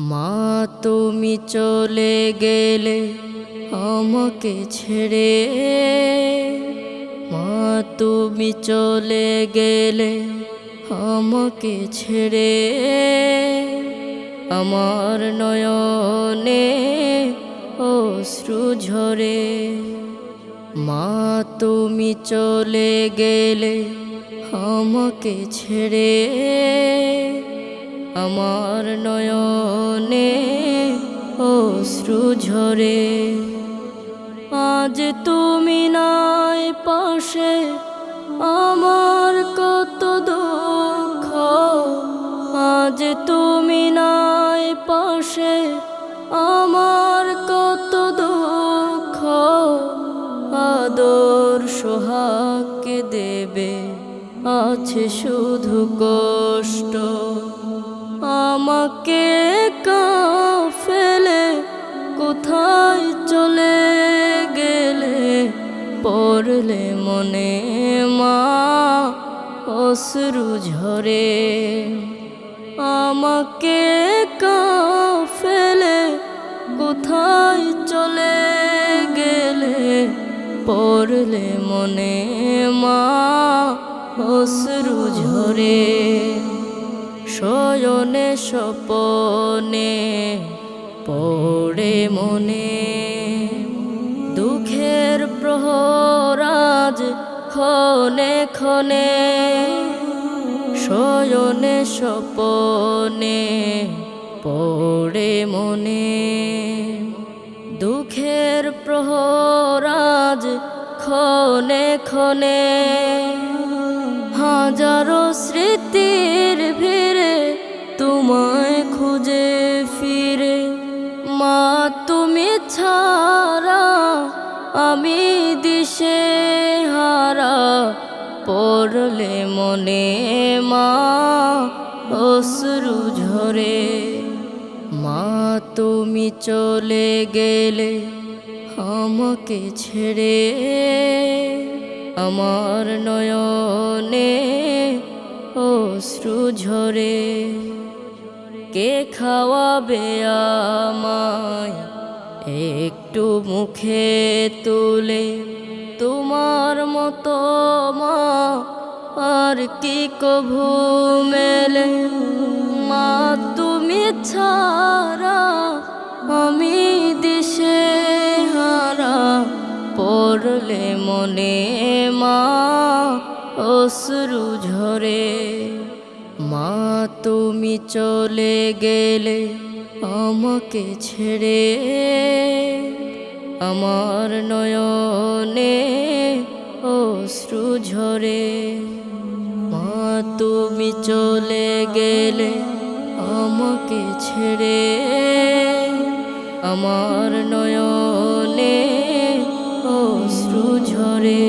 মা, তুমি চলে গেলে আমাকে ছেড়ে। মা, তুমি চলে গেলে আমাকে ছেড়ে। আমার নয়নে অশ্রু ঝরে। মা, তুমি চলে গেলে আমাকে ছেড়ে। আমার নয়নে অশ্রু ঝরে। আজ তুমি নাই পাশে, আমার কত দুঃখ। আজ তুমি নাই পাশে, আমার কত দুঃখ। আদর সোহাগকে দেবে? আছে শুধু কষ্ট। আমাকে কা ফেলে কোথায় চলে গেলে? পড়লে মনে মা অশ্রু ঝরে। আমাকে কা ফেলে কোথায় চলে গেলে? পড়লে মনে মা অশ্রু ঝরে। শয়নে স্বপনে পড়ে মনে। দুঃখের প্রহরাজ ক্ষণে ক্ষণে শয়নে স্বপনে পড়ে মনে। দুঃখের প্রহরাজ ক্ষণে ক্ষণে হাজারো স্মৃতির মা, তুমি ছাড়া আমি দিশে হারা, পড়লে মনে মা অশ্রু ঝরে। মা, তুমি চলে গেলে আমাকে ছেড়ে আমার নয়নে অশ্রু ঝরে। কে খাওয়াবে আমায়? একটু মুখে তুলে তোমার মতো মা, আর কি কভু মেলে? মা, তুমি ছাড়া আমি দিশে হারা, পড়লে মনে মা অশ্রু ঝরে। মা, তুমি চলে গেলে আমাকে ছেড়ে আমার নয়নে অশ্রু ঝরে। মা, তুমি চলে গেলে আমাকে ছেড়ে আমার নয়নে অশ্রু ঝরে।